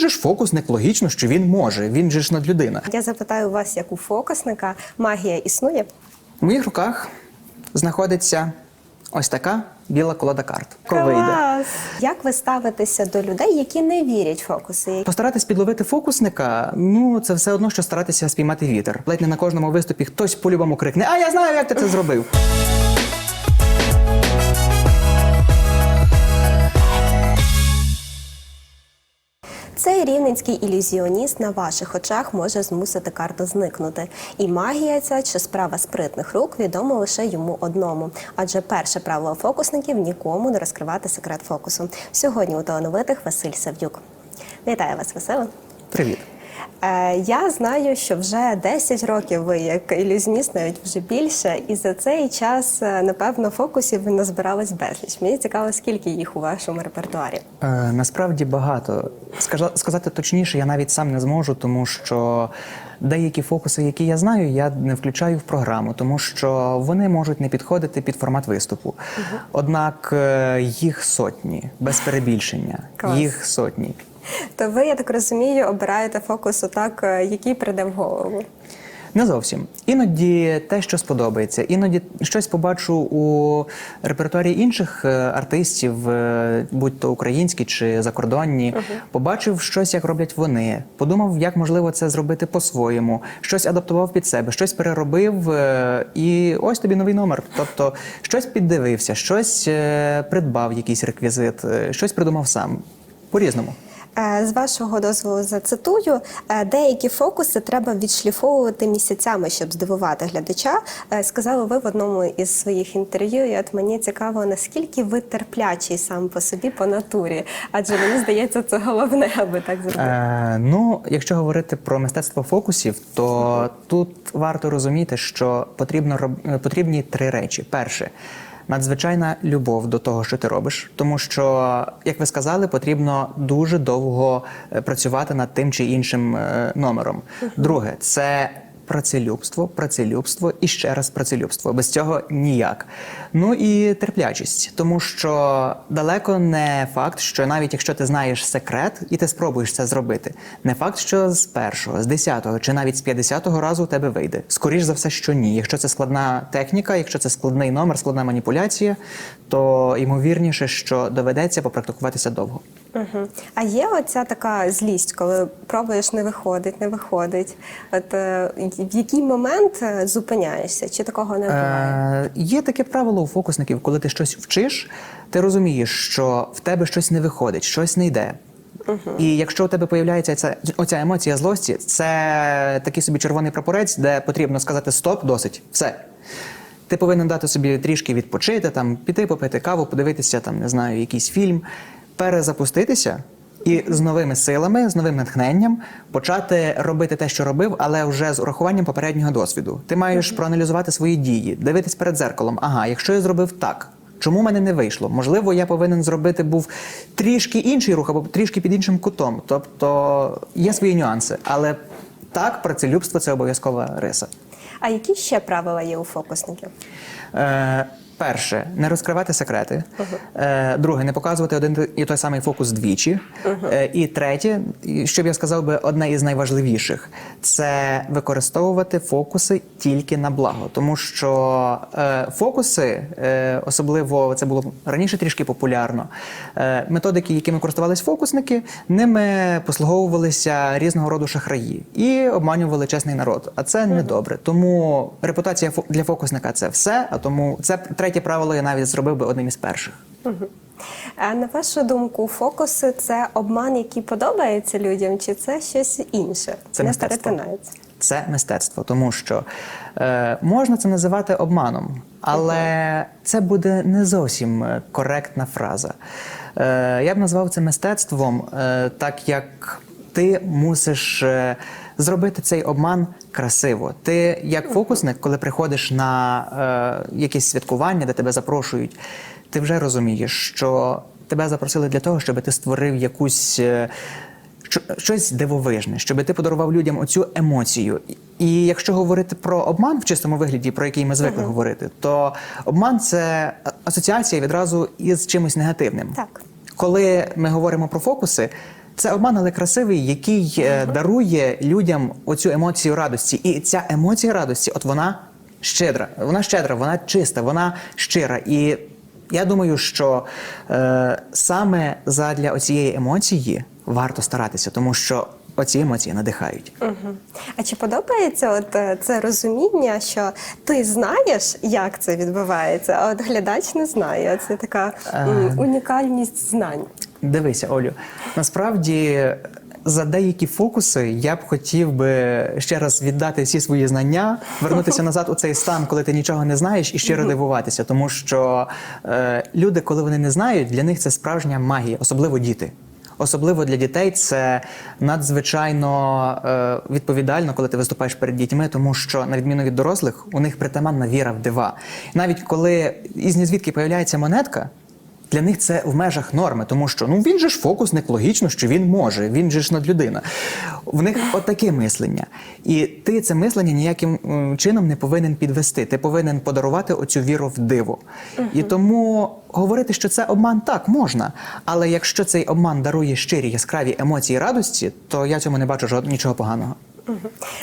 же ж фокусник, логічно, що він може. Він же ж надлюдина. Я запитаю вас, як у фокусника, магія існує? В моїх руках знаходиться ось така біла колода карт. Клас! Як ви ставитеся до людей, які не вірять в фокуси? Постаратись підловити фокусника, ну це все одно, що старатися спіймати вітер. Ледь не на кожному виступі хтось по-любому крикне: А я знаю, як ти це зробив. Цей рівненський ілюзіоніст на ваших очах може змусити карту зникнути. І магія ця чи справа спритних рук відома лише йому одному. Адже перше правило фокусників нікому не розкривати секрет фокусу. Сьогодні у талановитих Василь Савдюк. Вітаю вас, Василе. Привіт. Е, Я знаю, що вже 10 років ви як ілюзіоніст, навіть вже більше, і за цей час, е, напевно, фокусів ви назбирались безліч. Мені цікаво, скільки їх у вашому репертуарі. Е, насправді багато. Сказати точніше, я навіть сам не зможу, тому що деякі фокуси, які я знаю, я не включаю в програму, тому що вони можуть не підходити під формат виступу. Однак е, їх сотні, без перебільшення. Клас. Їх сотні. То ви, я так розумію, обираєте фокус отак, е, який прийде в голову. Не зовсім. Іноді те, що сподобається, іноді щось побачу у репертуарі інших е, артистів, е, будь то українські чи закордонні. Побачив щось, як роблять вони. Подумав, як можливо це зробити по-своєму. Щось адаптував під себе, щось переробив, і ось тобі новий номер. Тобто, щось піддивився, щось придбав, якийсь реквізит, щось придумав сам. По-різному. Е, З вашого дозволу зацитую, е, деякі фокуси треба відшліфовувати місяцями, щоб здивувати глядача. Е, Сказали ви в одному із своїх інтерв'ю. І от мені цікаво, наскільки ви терплячий сам по собі по натурі, адже мені здається, це головне, аби так зробити. Е, ну, якщо говорити про мистецтво фокусів, то тут варто розуміти, що потрібно е, потрібні три речі. Перше. Надзвичайна любов до того, що ти робиш, тому що, як ви сказали, потрібно дуже довго е, працювати над тим чи іншим е, номером. Друге, це працелюбство, працелюбство і ще раз працелюбство. Без цього ніяк. Ну і терплячість, тому що далеко не факт, що навіть якщо ти знаєш секрет і ти спробуєш це зробити, не факт, що з першого, з десятого чи навіть з п'ятдесятого разу у тебе вийде. Скоріш за все, що ні. Якщо це складна техніка, якщо це складний номер, складна маніпуляція, то ймовірніше, що доведеться попрактикуватися довго. Угу. А є оця така злість, коли пробуєш, не виходить, не виходить. От е, в який момент е, зупиняєшся? Чи такого не буває? Е, є таке правило у фокусників, коли ти щось вчиш, ти розумієш, що в тебе щось не виходить, щось не йде. І якщо у тебе появляється ця, оця емоція злості, це такий собі червоний прапорець, де потрібно сказати стоп, досить, все. Ти повинен дати собі трішки відпочити, там, піти попити каву, подивитися, там, не знаю, якийсь фільм, перезапуститися і з новими силами, з новим натхненням почати робити те, що робив, але вже з урахуванням попереднього досвіду. Ти маєш проаналізувати свої дії, дивитись перед зеркалом. Ага, якщо я зробив так. Чому в мене не вийшло? Можливо, я повинен зробити був трішки інший рух або трішки під іншим кутом. Тобто є свої нюанси, але так, працелюбство це обов'язкова риса. А які ще правила є у фокусників? Е, перше, не розкривати секрети. Е, друге, не показувати один і той самий фокус двічі. Е, і третє, що б я сказав би, одне із найважливіших це використовувати фокуси тільки на благо. Тому що е, фокуси, особливо це було раніше трішки популярно. Методики, якими користувались фокусники, ними послуговувалися різного роду шахраї і обманювали чесний народ. А це не добре. Тому репутація для фокусника це все. А тому це третє правило я навіть зробив би одним із перших. А на вашу думку, фокуси це обман, який подобається людям, чи це щось інше? Це не перетинається. Це мистецтво, тому що е, можна це називати обманом, але це буде не зовсім е, коректна фраза. Е, я б назвав це мистецтвом, е, так як ти мусиш е, зробити цей обман красиво. Ти, як фокусник, коли приходиш на е, якесь святкування, де тебе запрошують, ти вже розумієш, що тебе запросили для того, щоб ти створив якусь. е, щось дивовижне, щоб ти подарував людям оцю емоцію. І якщо говорити про обман в чистому вигляді, про який ми звикли говорити, то обман це асоціація відразу із чимось негативним. Так. Коли ми говоримо про фокуси, це обман, але красивий, який е, дарує людям оцю емоцію радості. І ця емоція радості, от вона щедра. Вона щедра, вона чиста, вона щира. І я думаю, що е, саме задля оцієї емоції варто старатися, тому що оці емоції надихають. Угу. А чи подобається от е, це розуміння, що ти знаєш, як це відбувається, а от глядач не знає? Це така м, унікальність знань. Дивися, Олю, насправді. За деякі фокуси я б хотів би ще раз віддати всі свої знання, вернутися назад у цей стан, коли ти нічого не знаєш, і щиро дивуватися. Тому що е, люди, коли вони не знають, для них це справжня магія, особливо діти. Особливо для дітей це надзвичайно е, відповідально, коли ти виступаєш перед дітьми, тому що на відміну від дорослих, у них притаманна віра в дива. Навіть коли із нізвідки появляється монетка. Для них це в межах норми, тому що ну він же ж фокусник, логічно, що він може, він же ж надлюдина. В них отаке мислення. І ти це мислення ніяким чином не повинен підвести. Ти повинен подарувати оцю віру в диво. І тому говорити, що це обман, так можна. Але якщо цей обман дарує щирі яскраві емоції радості, то я цьому не бачу жод... нічого поганого.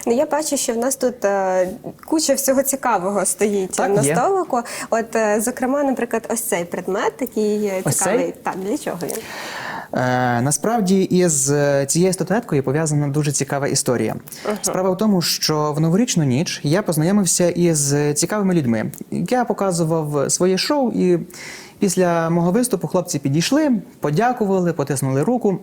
Ну я бачу, що в нас тут е, куча всього цікавого стоїть Так, на є. столику. От, е, зокрема, наприклад, ось цей предмет, який е, Ось цікавий. цей? Так, для чого він? Е, насправді із е, цією статуеткою пов'язана дуже цікава історія. Справа в тому, що в новорічну ніч я познайомився із цікавими людьми. Я показував своє шоу, і після мого виступу хлопці підійшли, подякували, потиснули руку.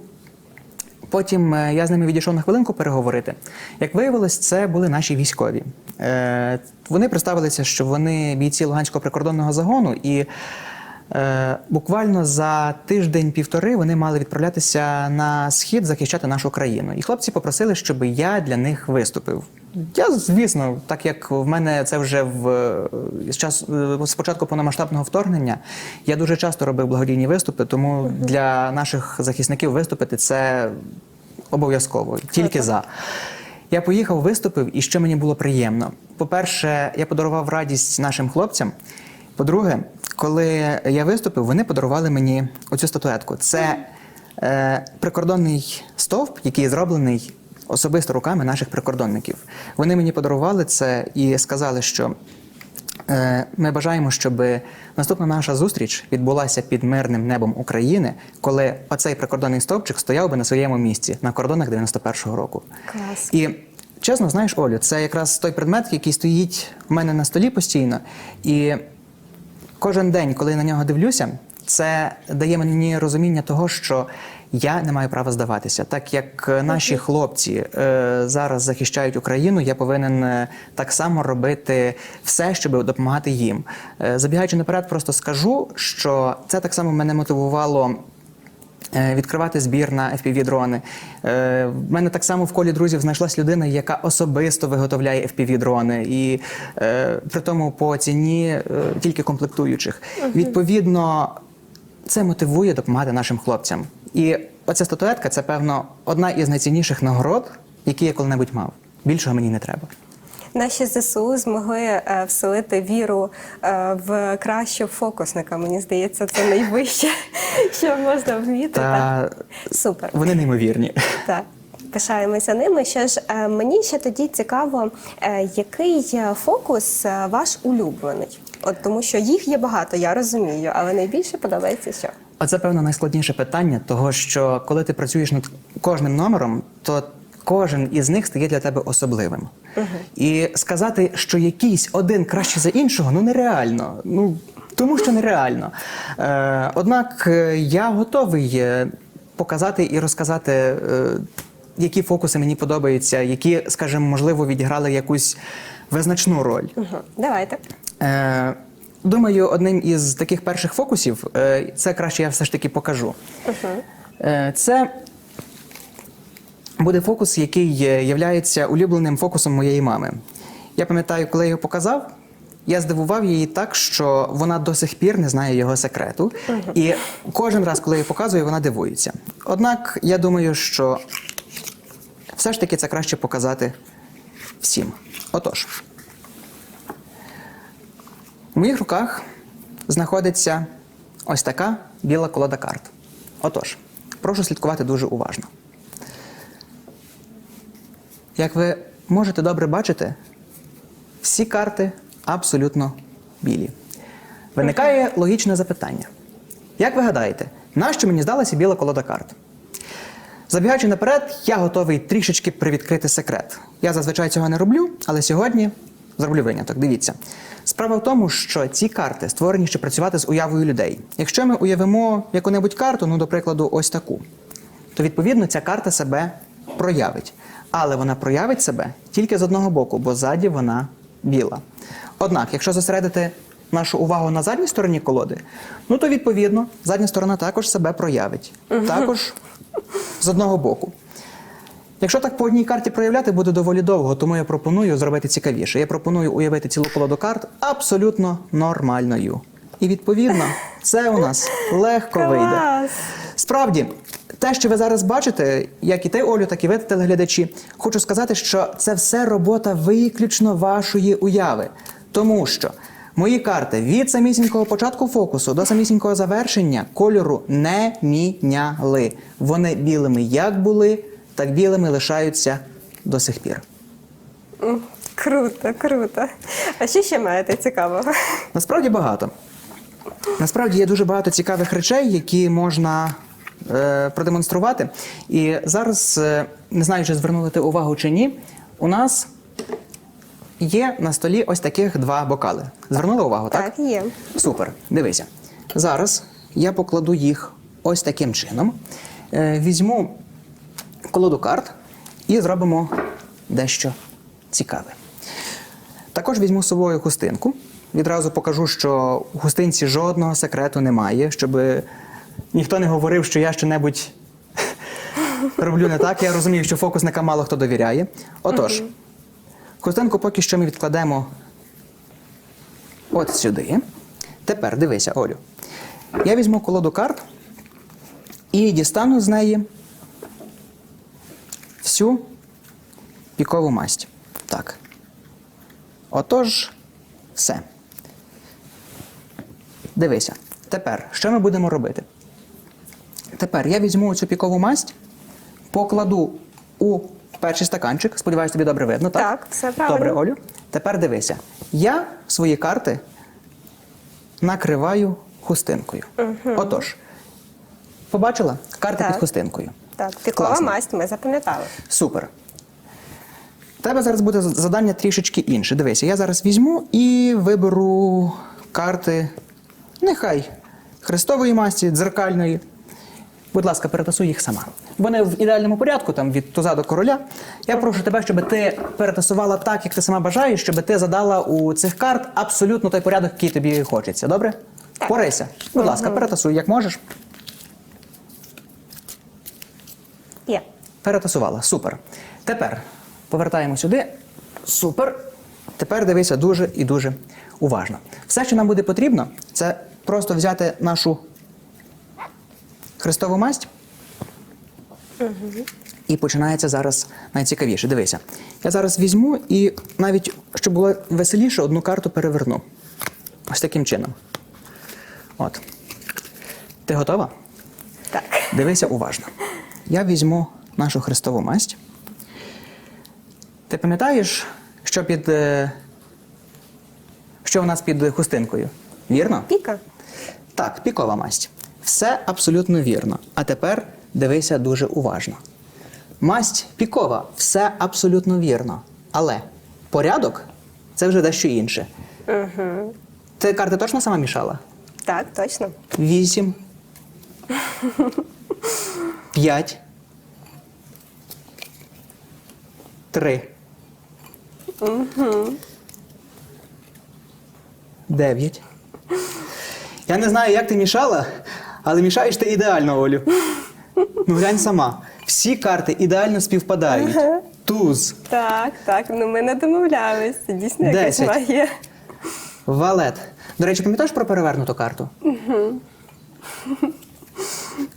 Потім е, я з ними відійшов на хвилинку переговорити. Як виявилось, це були наші військові. Е, Вони представилися, що вони бійці Луганського прикордонного загону, і буквально за тиждень-півтори вони мали відправлятися на схід захищати нашу країну. І хлопці попросили, щоб я для них виступив. Я, звісно, так як в мене це вже в е, з час е, з початку повномасштабного вторгнення, я дуже часто робив благодійні виступи, тому для наших захисників виступити це обов'язково, тільки за. Я поїхав, виступив, і що мені було приємно. По-перше, я подарував радість нашим хлопцям. По-друге, коли я виступив, вони подарували мені оцю статуетку. Це е, прикордонний стовп, який зроблений особисто руками наших прикордонників. Вони мені подарували це і сказали, що Е, Ми бажаємо, щоб наступна наша зустріч відбулася під мирним небом України, коли оцей прикордонний стовпчик стояв би на своєму місці на кордонах 91-го року. Клас. І чесно, знаєш, Олю, це якраз той предмет, який стоїть у мене на столі постійно. І кожен день, коли я на нього дивлюся, це дає мені розуміння того, що я не маю права здаватися. Так як е, наші хлопці е, зараз захищають Україну, я повинен е, так само робити все, щоб допомагати їм. Е, забігаючи наперед, просто скажу, що це так само мене мотивувало. Е, Відкривати збір на FPV-дрони. Е, В мене так само в колі друзів знайшлась людина, яка особисто виготовляє FPV-дрони, і е, при тому по ціні тільки комплектуючих. Відповідно, це мотивує допомагати нашим хлопцям. І оця статуетка це, певно, одна із найцінніших нагород, які я коли-небудь мав. Більшого мені не треба. Наші ЗСУ змогли е, вселити віру е, в кращого фокусника. Мені здається, це найвище, що можна вміти. Та Так. Супер. вони неймовірні. Так. Пишаємося ними. Що ж, е, мені ще тоді цікаво, який фокус ваш улюблений? От тому що їх є багато, я розумію, але найбільше подобається що? А це, певно, найскладніше питання, того що коли ти працюєш над кожним номером, то кожен із них стає для тебе особливим. І сказати, що якийсь один краще за іншого, ну нереально. Ну тому що нереально. Е, однак е, я готовий е, показати і розказати. Е, які фокуси мені подобаються, які, скажімо, можливо, відіграли якусь визначну роль. Угу. Давайте. Е, думаю, одним із таких перших фокусів е, це краще я все ж таки покажу. Е, це буде фокус, який є улюбленим фокусом моєї мами. Я пам'ятаю, коли я його показав. Я здивував її так, що вона до сих пір не знає його секрету. І кожен раз, коли я показую, вона дивується. Однак я думаю, що все ж таки це краще показати всім. Отож. У моїх руках знаходиться ось така біла колода карт. Отож, прошу слідкувати дуже уважно. Як ви можете добре бачити, всі карти абсолютно білі. Виникає логічне запитання. Як ви гадаєте, нащо мені здалася біла колода карт? Забігаючи наперед, я готовий трішечки привідкрити секрет. Я зазвичай цього не роблю, але сьогодні зроблю виняток. Дивіться. Справа в тому, що ці карти створені, щоб працювати з уявою людей. Якщо ми уявимо яку-небудь карту, ну, до прикладу, ось таку, то відповідно ця карта себе проявить. Але вона проявить себе тільки з одного боку, бо ззаді вона біла. Однак, якщо зосередити нашу увагу на задній стороні колоди, ну то відповідно задня сторона також себе проявить. Також з одного боку. Якщо так по одній карті проявляти, буде доволі довго, тому я пропоную зробити цікавіше. Я пропоную уявити цілу колоду карт абсолютно нормальною. І відповідно, це у нас легко вийде. Справді, те, що ви зараз бачите, як і ти, Олю, так і ви, телеглядачі, хочу сказати, що це все робота виключно вашої уяви. Тому що мої карти від самісінького початку фокусу до самісінького завершення кольору не міняли. Вони білими як були, так білими лишаються до сих пір. Круто, круто. А що ще маєте цікавого? Насправді багато. Насправді є дуже багато цікавих речей, які можна продемонструвати. І зараз, е, не знаю, чи звернули ти увагу чи ні, у нас є на столі ось таких два бокали. Звернули увагу, так? Так, є. Супер. Дивися. Зараз я покладу їх ось таким чином. Е, візьму колоду карт і зробимо дещо цікаве. Також візьму з собою хустинку. Відразу покажу, що у хустинці жодного секрету немає, щоб ніхто не говорив, що я щонебудь роблю не так. Я розумію, що фокусникам мало хто довіряє. Отож, хустинку поки що ми відкладемо от сюди. Тепер дивися, Олю. Я візьму колоду карт і дістану з неї всю пікову масть. Так. Отож, все. Дивися. Тепер, що ми будемо робити? Тепер я візьму цю пікову масть, покладу у перший стаканчик. Сподіваюсь, тобі добре видно, так? Так, все правильно. Добре, Олю. Тепер дивися. Я свої карти накриваю хустинкою. Отож, побачила карти Так. під хустинкою. Так, пікова Класно. масть ми запам'ятали. Супер. У Тебе зараз буде завдання трішечки інше. Дивися, я зараз візьму і виберу карти, нехай хрестової масті, дзеркальної. Будь ласка, перетасуй їх сама. Вони в ідеальному порядку, там від туза до короля. Я прошу тебе, щоб ти перетасувала так, як ти сама бажаєш, щоб ти задала у цих карт абсолютно той порядок, який тобі хочеться. Добре? Порайся. Будь ласка, перетасуй, як можеш. Є. Перетасувала. Супер. Тепер повертаємо сюди. Супер. Тепер дивися дуже і дуже уважно. Все, що нам буде потрібно, це просто взяти нашу хрестову масть. І починається зараз найцікавіше. Дивися. Я зараз візьму і навіть, щоб було веселіше, одну карту переверну. Ось таким чином. От. Ти готова? Так. Дивися уважно. Я візьму нашу хрестову масть. Ти пам'ятаєш, що під. е, Що у нас під хустинкою? Вірно? Піка. Так, пікова масть. Все абсолютно вірно. А тепер дивися дуже уважно. Масть пікова, все абсолютно вірно. Але порядок це вже дещо інше. Угу. Ти карти точно сама мішала? Так, точно. Вісім. П'ять. Три. Дев'ять. Я не знаю, як ти мішала, але мішаєш ти ідеально, Олю. Ну глянь сама. Всі карти ідеально співпадають. Туз, Так, так. Ну ми не домовлялись. Це дійсно якась Десять. магія. валет. До речі, пам'ятаєш про перевернуту карту? Угу.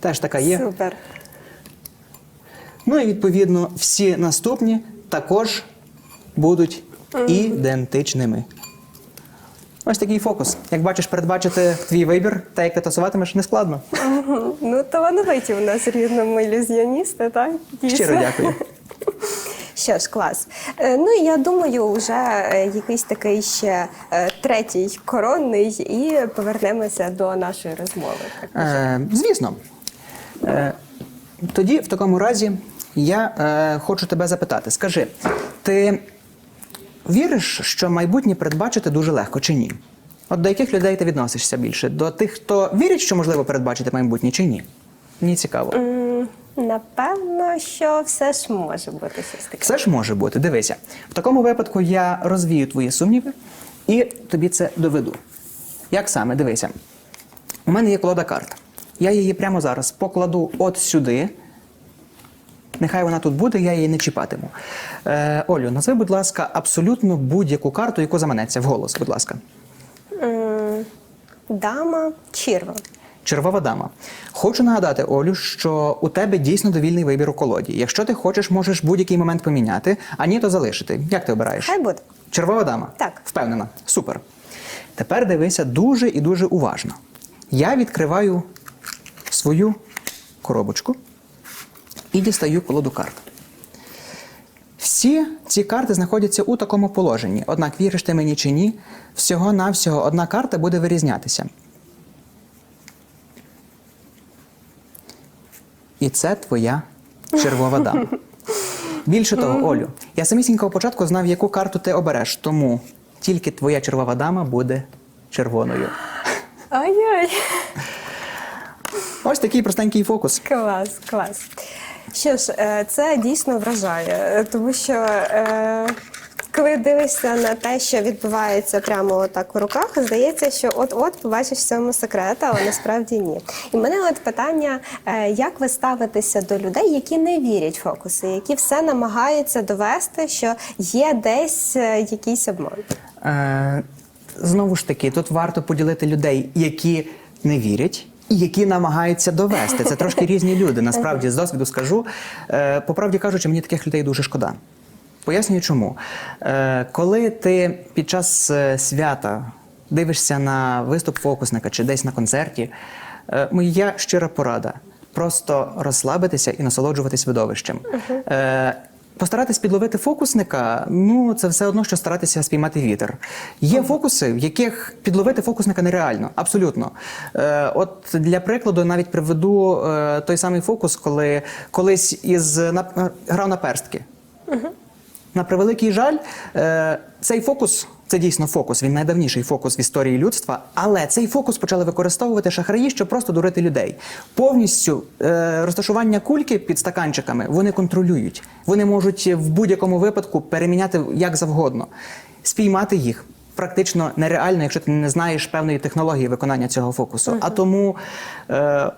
Теж така є. Супер. Ну і відповідно всі наступні також будуть ідентичними. Ось такий фокус. Як бачиш, передбачити твій вибір та як ти тасуватимеш, не складно. Мгм. Ну, талановиті у нас різному ілюзіоністи, так? Дійсно. Щиро дякую. Що ж, клас. Е, Ну і я думаю, вже е, якийсь такий ще е, третій коронний, і повернемося до нашої розмови. Так. Е, звісно. Е, тоді, в такому разі, я е, хочу тебе запитати: скажи, ти віриш, що майбутнє передбачити дуже легко чи ні? От до яких людей ти відносишся більше? До тих, хто вірить, що можливо передбачити майбутнє чи ні? Мені цікаво. Напевно, що все ж може бути щось таке. Все ж може бути. Дивися. В такому випадку я розвію твої сумніви і тобі це доведу. Як саме? Дивися. У мене є колода карт. Я її прямо зараз покладу от сюди. Нехай вона тут буде, я її не чіпатиму. Е, Олю, назви, будь ласка, абсолютно будь-яку карту, яку заманеться. Вголос, будь ласка. Дама черва. Червова дама. Хочу нагадати, Олю, що у тебе дійсно довільний вибір у колоді. Якщо ти хочеш, можеш будь-який момент поміняти, а ні, то залишити. Як ти обираєш? Хай буде. Червова дама? Так. Впевнена. Супер. Тепер дивися дуже і дуже уважно. Я відкриваю свою коробочку і дістаю колоду карт. Всі ці карти знаходяться у такому положенні. Однак, віриш ти мені чи ні, всього-навсього одна карта буде вирізнятися. І це твоя червова дама. Більше того, Олю, я самісінького початку знав, яку карту ти обереш, тому тільки твоя червова дама буде червоною. Ай-ай. Ось такий простенький фокус. Клас, клас. Що ж, е, це дійсно вражає, е, тому що е, коли дивишся на те, що відбувається прямо так у руках, здається, що от-от побачиш в цьому секрет, але насправді ні. І мене от питання: як ви ставитеся до людей, які не вірять в фокуси, які все намагаються довести, що є десь якийсь обман? Знову ж таки, тут варто поділити людей, які не вірять. І які намагаються довести. Це трошки різні люди. Насправді, з досвіду скажу. Е, по правді кажучи, мені таких людей дуже шкода. Пояснюю чому. Е, коли ти під час е, свята дивишся на виступ фокусника чи десь на концерті, моя щира порада просто розслабитися і насолоджуватись видовищем. Е, Постаратись підловити фокусника, ну це все одно, що старатися спіймати вітер. Є фокуси, в яких підловити фокусника нереально, абсолютно. Е, от для прикладу, навіть приведу е, той самий фокус, коли колись із на, е, грав на перстки. На превеликий жаль, е, цей фокус це дійсно фокус. Він найдавніший фокус в історії людства. Але цей фокус почали використовувати шахраї, щоб просто дурити людей. Повністю е, розташування кульки під стаканчиками вони контролюють. Вони можуть в будь-якому випадку переміняти як завгодно, спіймати їх. Практично нереально, якщо ти не знаєш певної технології виконання цього фокусу. А тому е,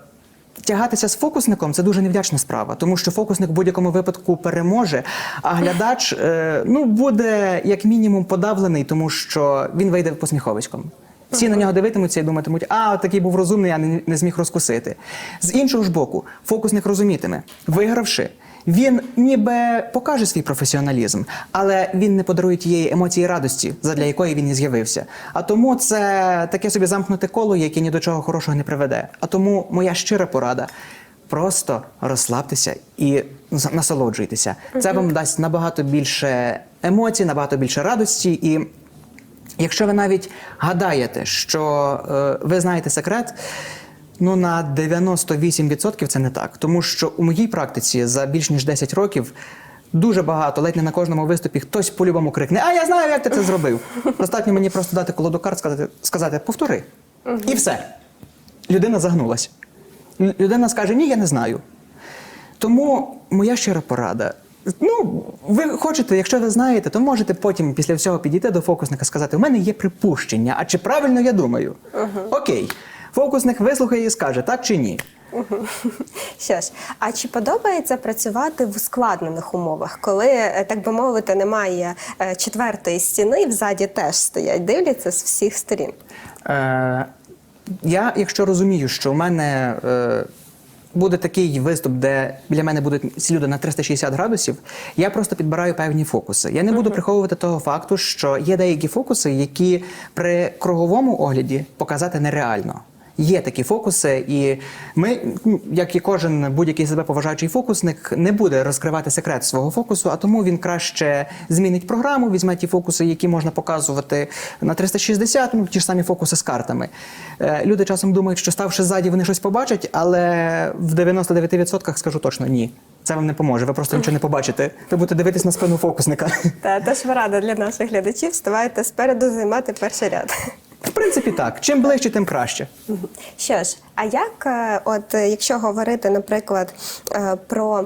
Тягатися з фокусником це дуже невдячна справа, тому що фокусник в будь-якому випадку переможе, а глядач е, ну, буде як мінімум подавлений, тому що він вийде посміховиськом. Всі на нього дивитимуться і думатимуть, а такий був розумний, а не, не зміг розкусити. З іншого ж боку, фокусник розумітиме, вигравши, він ніби покаже свій професіоналізм, але він не подарує тієї емоції радості, задля якої він і з'явився. А тому це таке собі замкнуте коло, яке ні до чого хорошого не приведе. А тому моя щира порада. Просто розслабтеся і насолоджуйтеся. Це вам дасть набагато більше емоцій, набагато більше радості. І якщо ви навіть гадаєте, що е, ви знаєте секрет, ну на 98% це не так. Тому що у моїй практиці за більш ніж 10 років дуже багато, ледь не на кожному виступі, хтось по-любому крикне: А я знаю, як ти це зробив. Достатньо мені просто дати колоду карт, сказати, сказати повтори. І все. Людина загнулась. Людина скаже: Ні, я не знаю. Тому моя щира порада. Ну, ви хочете, якщо ви знаєте, то можете потім після всього підійти до фокусника сказати: у мене є припущення, а чи правильно я думаю? Окей. Фокусник вислухає і скаже, так чи ні. Що ж, а чи подобається працювати в ускладнених умовах, коли, е, так би мовити, немає е, четвертої стіни, і взаді теж стоять, дивляться з всіх сторін? Е, я, якщо розумію, що в мене е, буде такий виступ, де біля мене будуть ці люди на 360 градусів, я просто підбираю певні фокуси. Я не буду приховувати того факту, що є деякі фокуси, які при круговому огляді показати нереально. Є такі фокуси, і ми, як і кожен будь-який себе поважаючий фокусник, не буде розкривати секрет свого фокусу, а тому він краще змінить програму, візьме ті фокуси, які можна показувати на 360, ну ті ж самі фокуси з картами. Е, Люди часом думають, що ставши ззаді, вони щось побачать, але в 99% скажу точно ні. Це вам не поможе. Ви просто нічого не побачите. Ви будете дивитись на спину фокусника. Та тож порада для наших глядачів вставайте спереду займати перший ряд. Принципі, так. Чим ближче, тим краще. Що ж, а як, е, от якщо говорити, наприклад, е, про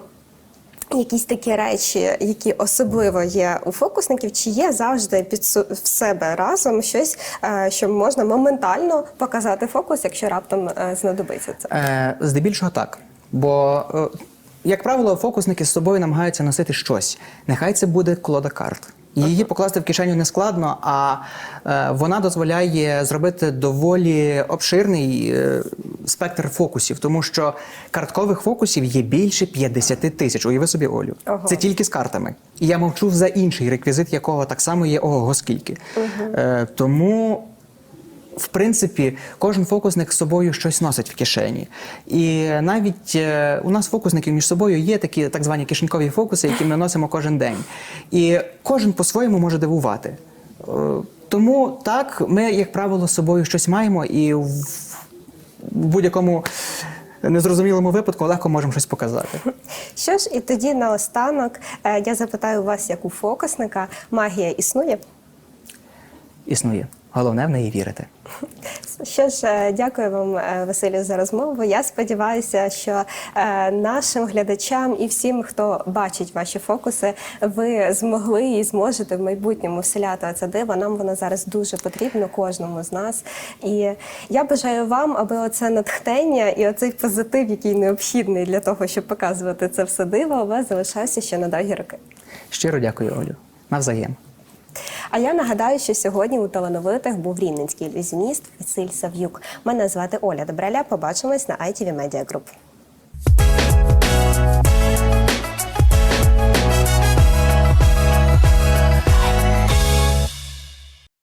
якісь такі речі, які особливо є у фокусників, чи є завжди під в себе разом щось, е, що можна моментально показати фокус, якщо раптом знадобиться це? Е, здебільшого так. Бо, як правило, фокусники з собою намагаються носити щось. Нехай це буде колода карт. Її покласти в кишеню не складно, а е, вона дозволяє зробити доволі обширний е, спектр фокусів, тому що карткових фокусів є більше 50 тисяч. Уяви собі, Олю. Ого. Це тільки з картами. І я мовчу за інший реквізит, якого так само є ого скільки. Е, тому в принципі, кожен фокусник з собою щось носить в кишені. І навіть е, у нас фокусників між собою є такі так звані кишенькові фокуси, які ми носимо кожен день. І кожен по-своєму може дивувати. Е, Тому так, ми, як правило, з собою щось маємо і в будь-якому незрозумілому випадку легко можемо щось показати. Що ж, і тоді наостанок е, я запитаю вас, як у фокусника, магія існує? Існує. Головне в неї вірити. Що ж, е, дякую вам, е, Василю, за розмову. Я сподіваюся, що е, нашим глядачам і всім, хто бачить ваші фокуси, ви змогли і зможете в майбутньому вселяти це диво. Нам воно зараз дуже потрібно, кожному з нас. І я бажаю вам, аби оце натхнення і оцей позитив, який необхідний для того, щоб показувати це все диво, у вас залишався ще на довгі роки. Щиро дякую, Олю. Навзаєм. А я нагадаю, що сьогодні у талановитих був рівненський ілюзіоніст Василь Сав'юк. Мене звати Оля Добраля. Побачимось на ITV Media Group.